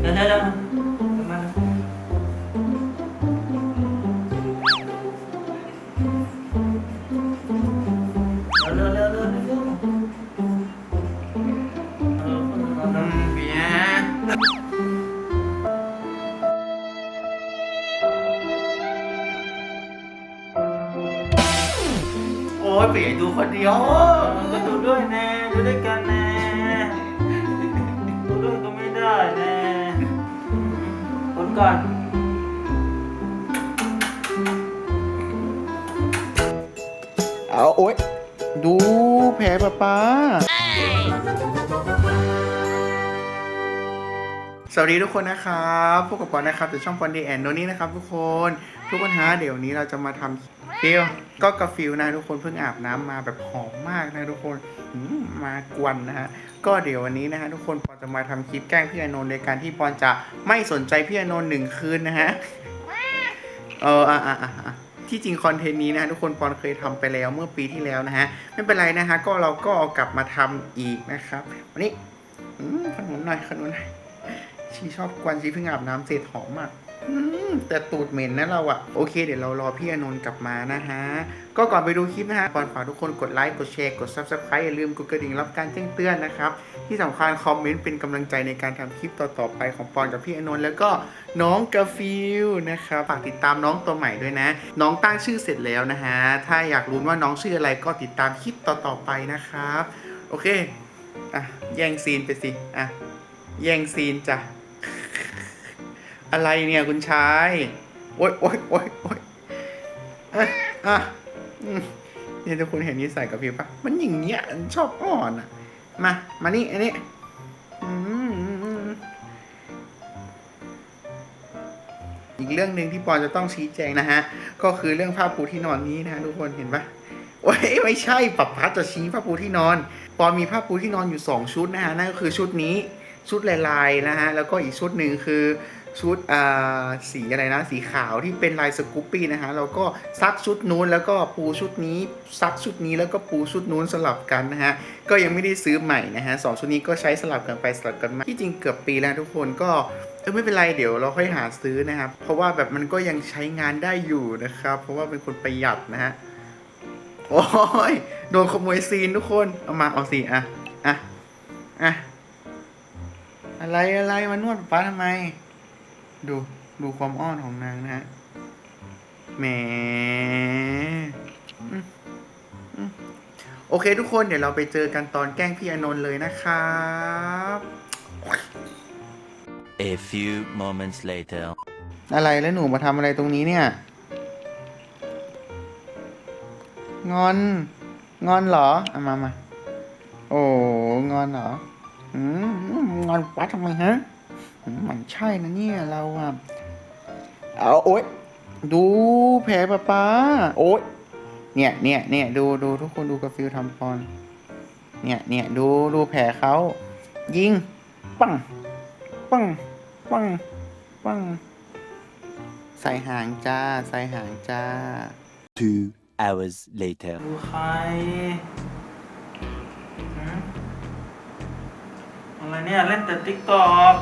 เดี๋ยวเดี๋ยวเดี๋ยวมาเร็วเร็วเร็วเร็วเร็วเออคนเราอืมเบียโอ้ยเบียดูคนเดียวก็ดูด้วยแน่ดูด้วยกัน ก่อน เอาโอ๊ย ดูแผลป้าป้า สวัสดีทุกคนนะครับพวกกับปอนนะครับจากช่องปอนดีแอนโนนี่นะครับทุกคน ทุกคนฮะเดี๋ยวนี้เราจะมาทำฟิลก็กาฟิลนะทุกคนเพิ่งอาบน้ำมาแบบหอมมากนะทุกคนมากวนนะฮะก็เดี๋ยววันนี้นะฮะทุกคนปอนจะมาทำคลิปแกล้งพี่อานนท์ในการที่ปอนจะไม่สนใจพี่อานนท์หนึ่งคืนนะฮะเอออะอะอะที่จริงคอนเทนต์นี้นะทุกคนปอนเคยทำไปแล้วเมื่อปีที่แล้วนะฮะไม่เป็นไรนะฮะก็เราก็เอากลับมาทำอีกนะครับ วันนี้อืมขนมหน่อยขนมหน่อย ชีชอบกวนชีเพิ่งอาบน้ำเสร็จหอมมากอืมแต่ตูดเหม็นนะเราอะโอเคเดี๋ยวเรารอพี่อนนท์กลับมานะฮะ ก็ก่อนไปดูคลิปนะฮะก่อนฝากทุกคนกดไลค์กดแชร์กด subscribe อย่าลืมกดกระดิ่งรับการแจ้งเตือนนะครับ ที่สำคัญคอมเมนต์เป็นกำลังใจในการทำคลิปต่อๆไปของปอนกับพี่อนนท์แล้วก็น้องกาฟิลนะครับฝากติดตามน้องตัวใหม่ด้วยนะ น้องตั้งชื่อเสร็จแล้วนะฮะถ้าอยากรู้ว่าน้องชื่ออะไรก็ติดตามคลิปต่อๆไปนะครับ โอเคอะแย่งซีนไปสิอะแย่งซีนจ้ะ อะไรเนี่ยคุณชาย โอ๊ยโอ๊ยโอ๊ยโอ๊ยอะอะอืมนี่ทุกคนเห็นนิสัยกับพี่ปะมันอย่างเงี้ยชอบอ่อนอะ มา มานี่ อันนี้อืมอีกเรื่องหนึ่งที่ปอนจะต้องชี้แจงนะฮะ ก็คือเรื่องผ้าปูที่นอนนี้นะฮะทุกคนเห็นปะโอ้ยไม่ใช่ปับพัดจะชี้ผ้าปูที่นอน ปอนมีผ้าปูที่นอนอยู่ 2 ชุดนะฮะนั่นก็คือชุดนี้ชุดลายลายๆนะฮะแล้วก็อีกชุดหนึ่งคือ ชุดอ่าสีอะไรนะ สีขาวที่เป็นลายสกูปปี้นะฮะแล้วก็ซักชุดนู้นแล้วก็ปูชุดนี้ ซักชุดนี้แล้วก็ปูชุดนู้นสลับกันนะฮะก็ยังไม่ได้ซื้อใหม่นะฮะสองชุดนี้ก็ใช้สลับกันไปสลับกันมาที่จริงเกือบปีแล้วทุกคนก็เออไม่เป็นไรเดี๋ยวเราค่อยหาซื้อนะครับเพราะว่าแบบมันก็ยังใช้งานได้อยู่นะครับ เพราะว่าเป็นคนประหยัดนะฮะโอ้ยโดนขโมยซีนทุกคนเอามาเอาสิอะอะอะอะไรอะไรมานวดป๊าทำไม ดูดูความอ้อนของนางนะฮะแหมอืมอืมโอเคทุกคนเดี๋ยวเราไปเจอกันตอนแกล้งพี่อานนท์เลยนะครับ A few moments later. อะไรแล้วหนูมาทำอะไรตรงนี้เนี่ย งอน งอนเหรอเอามามาโอ้ งอนเหรอ อืม งอนป้าทำไมฮะอื มมันใช่นะเนี่ยเราอะเอาโอ๊ยดูแผลป้าป้าโอ๊ยเนี่ยเนี่ยเนี่ยดูดูทุกคนดูกาฟิลทำปอน เนี่ยเนี่ยดูดูแผลเขายิง ปัง ปัง ปัง ปัง ใส่หางจ้า ใส่หางจ้า Two hours later. ดูใครหืมอะไรเนี่ย เล่นแต่ติ๊กตอก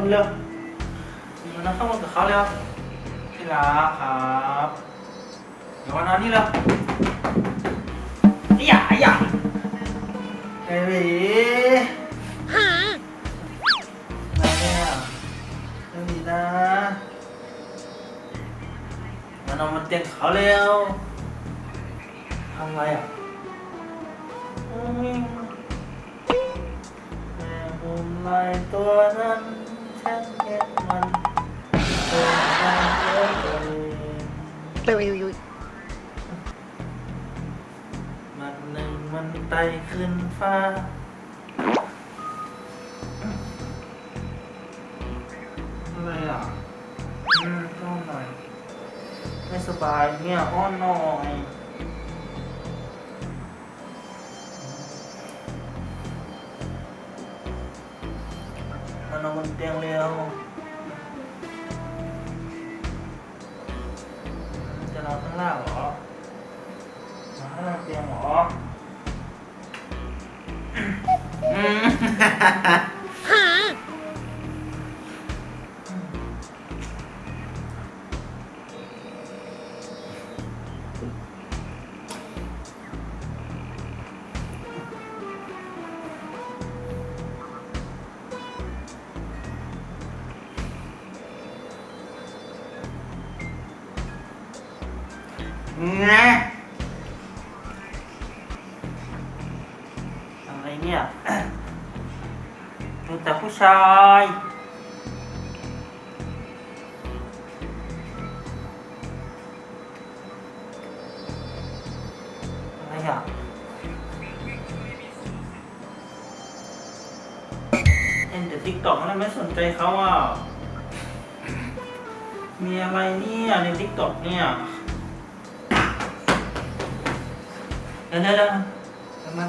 มานอนบนเร็วมานอนข้างบนกับเขาเร็วที่รักครับเดี๋ยวมานอนนี่เร็วไอ้หยาไอ้หยาเฮ้ยฮะอะไรเนี่ยไม่มีนะมานอนบนเตียงเขาเร็วทำไรอะอืมแม่บุม ลายตัวนั้นฉันเห็นมันเป็นการเกิดเองมันหนึ่งมันไต่ขึ้นฟ้า อะไรอะอืมอ้อนหน่อย ไม่สบายเนี่ยอ้อนหน่อย นอนบนเตียงเร็วจะนอนข้างล่างเหรอนอนข้างล่างเตียงเหรออื มไงอะไรเนี่ยดูแต่ผู้ชายอะไรอะเห็นแต่ติ๊กต็อกแล้วไม่สนใจเขาอะมีอะไรเนี่ยในติ๊กต็อกเนี่ย เดี๋ยวเดี๋ยวเดี๋ยวเดี๋ยวมา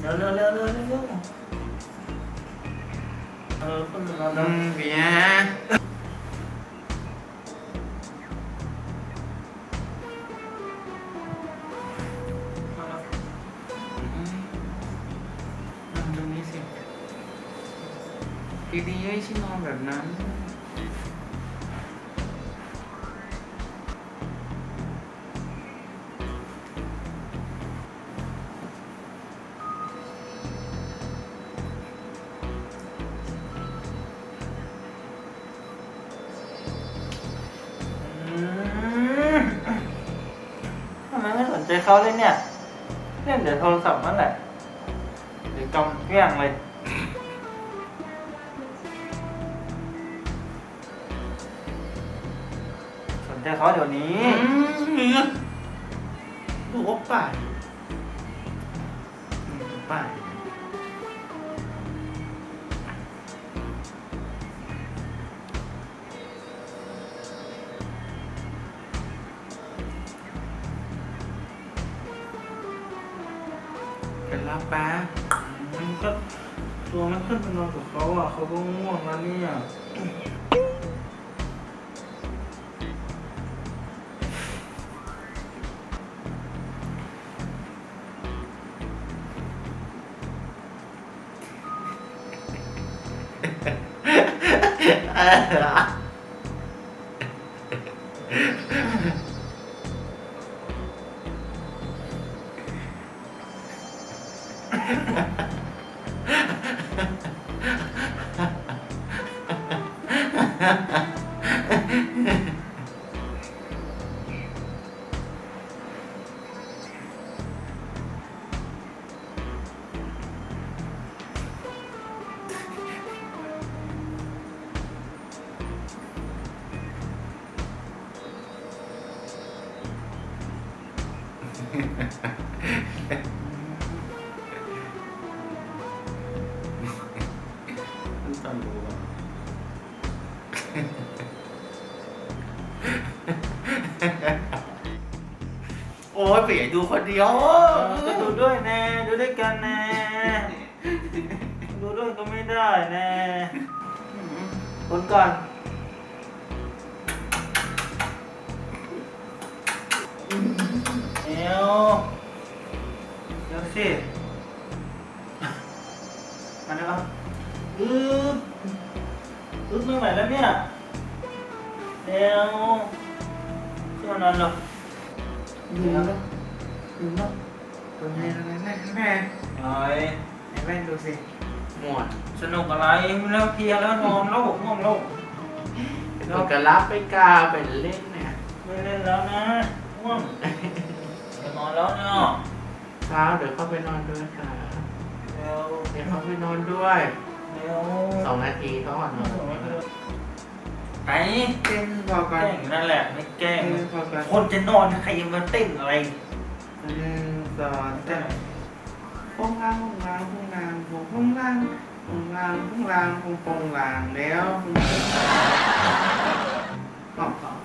เร็วเร็วเร็วเร็วเร็วเร็วเร็วเออคนนอนอืนะมเบียร์นั่งตรงนี้สิดีๆให้ชินอนแบบนั้น ใจเขาเลยเนี่ยเล่นเดี๋ยวโทรศัพท์นั่นแหละเดี๋ยวกำเกลี้ยงเลย สนใจเขาเดี๋ยวนี้ อืมเนื้อดูโอปป้าอืมป เป็นรับป้ามันก็ตัวมันขึ้นไปนอนกับเขาอะเขาก็ง่วงแล้วเนี่ย มัน ยเปียดูคนเดียวก็ดูด้วยแน่ดูด้วยกันแน่ดูด้วยก็ไม่ได้แน่คนก่อนเดี๋ยวเดี๋ยวสิมาได้ปะอึ๊บอึ๊บไม่ไหวแล้วเนี่ยเดี๋ยวขึ้นานอนหรอ ดูเนาะดูเนาะตัวแม่ตัวแม่แม่เอ้ยไอ้แม่ดูสิหมวดสนุกอะไรแล้วเพียแล้วนอนแล้วง่วงแล้วเรากระลับไปกาไปเล่นเนี่ยไม่เล่นแล้วนะง่วงจะนอนแล้วเนาะเช้าเดี๋ยวเข้าไปนอนด้วยค่ะเร็วเดี๋ยวเข้าไปนอนด้วยเร็วสองนาทีเขาก่อนนอน ไหนเต้นพอแกก่อล้นงอยู่นั่นแหละไม่แกล้งเต้นพอก่อนคนจะนอนใครจะมาเต้นอะไรหนึ่งสองเต้นพงลางพงลางพงลางพงลางพงลางพงลางพงพงลางแล้วพงลาง